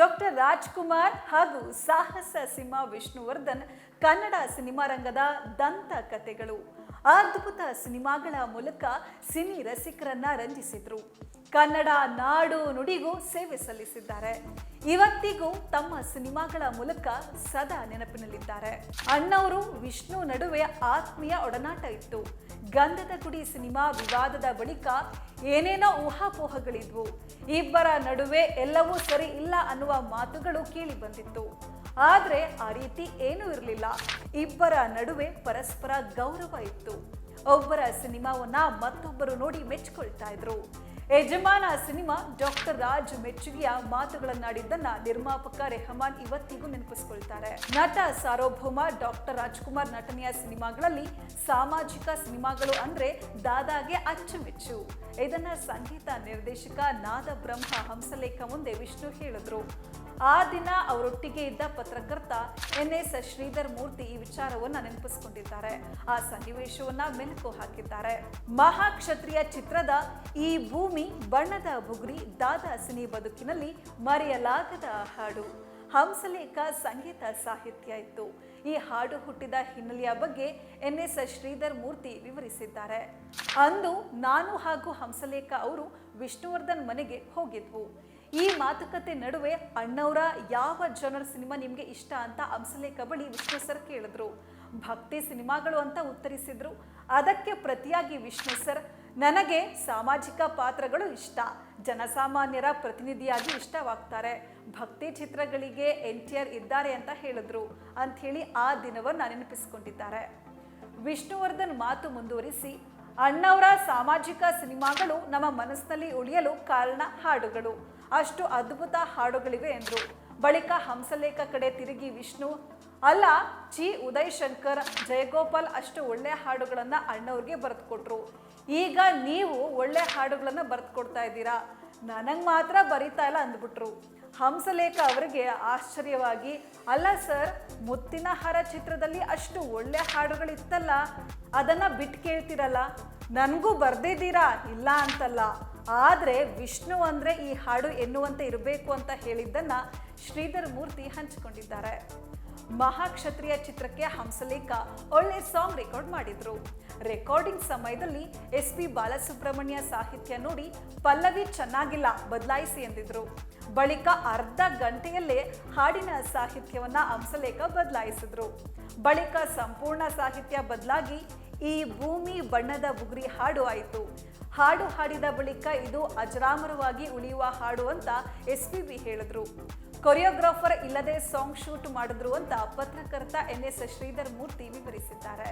Doctor Rajkumar ಹಾಗೂ ಸಾಹಸ ಸಿಂಹ Vishnuvardhan Kannada cinema ರಂಗದ ದಂತ ಕಥೆಗಳು ಅದ್ಭುತ ಸಿನಿಮಾಗಳ ಮೂಲಕ ಸಿನಿ ರಸಿಕರನ್ನ ರಂಜಿಸಿದ್ರು. ಕನ್ನಡ ನಾಡು ನುಡಿಗೂ ಸೇವೆ ಸಲ್ಲಿಸಿದ್ದಾರೆ. ಇವತ್ತಿಗೂ ತಮ್ಮ ಸಿನಿಮಾಗಳ ಮೂಲಕ ಸದಾ ನೆನಪಿನಲ್ಲಿದ್ದಾರೆ. ಅಣ್ಣವರು ವಿಷ್ಣು ನಡುವೆ ಆತ್ಮೀಯ ಒಡನಾಟ ಇತ್ತು. ಗಂಧದ ಗುಡಿ ಸಿನಿಮಾ ವಿವಾದದ ಬಳಿಕ ಏನೇನೋ ಊಹಾಪೋಹಗಳಿದ್ವು. ಇಬ್ಬರ ನಡುವೆ ಎಲ್ಲವೂ ಸರಿ ಇಲ್ಲ ಅನ್ನುವ ಮಾತುಗಳು ಕೇಳಿ ಬಂದಿತ್ತು. ಆದ್ರೆ ಆ ರೀತಿ ಏನೂ ಇರಲಿಲ್ಲ. ಇಬ್ಬರ ನಡುವೆ ಪರಸ್ಪರ ಗೌರವ ಇತ್ತು. ಒಬ್ಬರ ಸಿನಿಮಾವನ್ನ ಮತ್ತೊಬ್ಬರು ನೋಡಿ ಮೆಚ್ಚಿಕೊಳ್ತಾ ಇದ್ರು. ಯಜಮಾನ ಸಿನಿಮಾ ಡಾಕ್ಟರ್ ರಾಜ್ ಮೆಚ್ಚುಗೆಯ ಮಾತುಗಳನ್ನಾಡಿದ್ದನ್ನ ನಿರ್ಮಾಪಕ ರೆಹಮಾನ್ ಇವತ್ತಿಗೂ ನೆನಪಿಸ್ಕೊಳ್ತಾರೆ. ನಟ ಸಾರ್ವಭೌಮ ಡಾಕ್ಟರ್ ರಾಜ್ಕುಮಾರ್ ನಟನೆಯ ಸಿನಿಮಾಗಳಲ್ಲಿ ಸಾಮಾಜಿಕ ಸಿನಿಮಾಗಳು ಅಂದ್ರೆ ದಾದಾಗೆ ಅಚ್ಚುಮೆಚ್ಚು. ಇದನ್ನ ಸಂಗೀತ ನಿರ್ದೇಶಕ ನಾದ ಬ್ರಹ್ಮ ಹಂಸಲೇಖ ಮುಂದೆ ವಿಷ್ಣು ಹೇಳಿದ್ರು. ಆ ದಿನ ಅವರೊಟ್ಟಿಗೆ ಇದ್ದ ಪತ್ರಕರ್ತ ಎನ್ ಎಸ್ ಶ್ರೀಧರ್ ಮೂರ್ತಿ ಈ ವಿಚಾರವನ್ನ ನೆನಪಿಸಿಕೊಂಡಿದ್ದಾರೆ. ಆ ಸನ್ನಿವೇಶವನ್ನ ಮೆಲುಕು ಹಾಕಿದ್ದಾರೆ. ಮಹಾಕ್ಷತ್ರಿಯ ಚಿತ್ರದ ಈ ಭೂಮಿ ಬಣ್ಣದ ಬುಗುರಿ ದಾದಾ ಸಿನಿ ಬದುಕಿನಲ್ಲಿ ಮರೆಯಲಾಗದ ಹಾಡು. ಹಂಸಲೇಖ ಸಂಗೀತ ಸಾಹಿತ್ಯ ಇತ್ತು. ಈ ಹಾಡು ಹುಟ್ಟಿದ ಹಿನ್ನೆಲೆಯ ಬಗ್ಗೆ ಎನ್ ಎಸ್ ಶ್ರೀಧರ್ ಮೂರ್ತಿ ವಿವರಿಸಿದ್ದಾರೆ. ಅಂದು ನಾನು ಹಾಗೂ ಹಂಸಲೇಖ ಅವರು ವಿಷ್ಣುವರ್ಧನ್ ಮನೆಗೆ ಹೋಗಿದ್ವು. ಈ ಮಾತುಕತೆ ನಡುವೆ ಅಣ್ಣವರ ಯಾವ ಜನರ್ ಸಿನಿಮಾ ನಿಮಗೆ ಇಷ್ಟ ಅಂತ ಅಂಸಲೆ ಕಬಳಿ ವಿಷ್ಣು ಸರ್ ಕೇಳಿದ್ರು. ಭಕ್ತಿ ಸಿನಿಮಾಗಳು ಅಂತ ಉತ್ತರಿಸಿದ್ರು. ಅದಕ್ಕೆ ಪ್ರತಿಯಾಗಿ ವಿಷ್ಣು ಸರ್, ನನಗೆ ಸಾಮಾಜಿಕ ಪಾತ್ರಗಳು ಇಷ್ಟ. ಜನಸಾಮಾನ್ಯರ ಪ್ರತಿನಿಧಿಯಾಗಿ ಇಷ್ಟವಾಗ್ತಾರೆ. ಭಕ್ತಿ ಚಿತ್ರಗಳಿಗೆ ಎನ್ ಟಿ ಆರ್ ಇದ್ದಾರೆ ಅಂತ ಹೇಳಿದ್ರು ಅಂಥೇಳಿ ಆ ದಿನವನ್ನು ನೆನಪಿಸಿಕೊಂಡಿದ್ದಾರೆ. ವಿಷ್ಣುವರ್ಧನ್ ಮಾತು ಮುಂದುವರಿಸಿ ಅಣ್ಣವರ ಸಾಮಾಜಿಕ ಸಿನಿಮಾಗಳು ನಮ್ಮ ಮನಸ್ಸಿನಲ್ಲಿ ಉಳಿಯಲು ಕಾರಣ ಹಾಡುಗಳು. ಅಷ್ಟು ಅದ್ಭುತ ಹಾಡುಗಳಿವೆ ಎಂದರು ಬಳಿಕ ಹಂಸಲೇಖ ಕಡೆ ತಿರುಗಿ ವಿಷ್ಣು, ಅಲ್ಲ ಚಿ ಉದಯ್ ಶಂಕರ್ ಜಯಗೋಪಾಲ್ ಅಷ್ಟು ಒಳ್ಳೆ ಹಾಡುಗಳನ್ನು ಅಣ್ಣವ್ರಿಗೆ ಬರೆದುಕೊಟ್ರು. ಈಗ ನೀವು ಒಳ್ಳೆ ಹಾಡುಗಳನ್ನು ಬರೆದುಕೊಡ್ತಾ ಇದ್ದೀರಾ? ನನಗೆ ಮಾತ್ರ ಬರೀತಾ ಇಲ್ಲ ಅಂದ್ಬಿಟ್ರು. ಹಂಸಲೇಖ ಅವರಿಗೆ ಆಶ್ಚರ್ಯವಾಗಿ, ಅಲ್ಲ ಸರ್, ಮುತ್ತಿನ ಹಾರ ಚಿತ್ರದಲ್ಲಿ ಅಷ್ಟು ಒಳ್ಳೆ ಹಾಡುಗಳಿತ್ತಲ್ಲ, ಅದನ್ನ ಬಿಟ್ಟು ಕೇಳ್ತಿರಲ್ಲ? ನನಗೂ ಬರ್ದಿದ್ದೀರಾ? ಇಲ್ಲ ಅಂತಲ್ಲ. ಆದರೆ ವಿಷ್ಣು ಅಂದರೆ ಈ ಹಾಡು ಎನ್ನುವಂತೆ ಇರಬೇಕು ಅಂತ ಹೇಳಿದ್ದನ್ನು ಶ್ರೀಧರ್ ಮೂರ್ತಿ ಹಂಚಿಕೊಂಡಿದ್ದಾರೆ. ಮಹಾಕ್ಷತ್ರಿಯ ಚಿತ್ರಕ್ಕೆ ಹಂಸಲೇಖ ಒಳ್ಳೆ ಸಾಂಗ್ ರೆಕಾರ್ಡ್ ಮಾಡಿದ್ರು. ರೆಕಾರ್ಡಿಂಗ್ ಸಮಯದಲ್ಲಿ ಎಸ್ ಪಿ ಬಾಲಸುಬ್ರಹ್ಮಣ್ಯ ಸಾಹಿತ್ಯ ನೋಡಿ ಪಲ್ಲವಿ ಚೆನ್ನಾಗಿಲ್ಲ, ಬದಲಾಯಿಸಿ ಎಂದಿದ್ರು. ಬಳಿಕ ಅರ್ಧ ಗಂಟೆಯಲ್ಲೇ ಹಾಡಿನ ಸಾಹಿತ್ಯವನ್ನ ಹಂಸಲೇಖ ಬದಲಾಯಿಸಿದ್ರು. ಬಳಿಕ ಸಂಪೂರ್ಣ ಸಾಹಿತ್ಯ ಬದಲಾಗಿ ಈ ಭೂಮಿ ಬಣ್ಣದ ಬುಗುರಿ ಹಾಡು ಆಯಿತು. ಹಾಡು ಹಾಡಿದ ಬಳಿಕ ಇದು ಅಜರಾಮರವಾಗಿ ಉಳಿಯುವ ಹಾಡು ಅಂತ ಎಸ್ ಪಿ ಬಿ ಹೇಳಿದ್ರು. ಕೊರಿಯೋಗ್ರಾಫರ್ ಇಲ್ಲದೆ ಸಾಂಗ್ ಶೂಟ್ ಮಾಡಿದ್ರು ಅಂತ ಪತ್ರಕರ್ತ ಎನ್ ಎಸ್ ಶ್ರೀಧರ್ ಮೂರ್ತಿ ವಿವರಿಸಿದ್ದಾರೆ.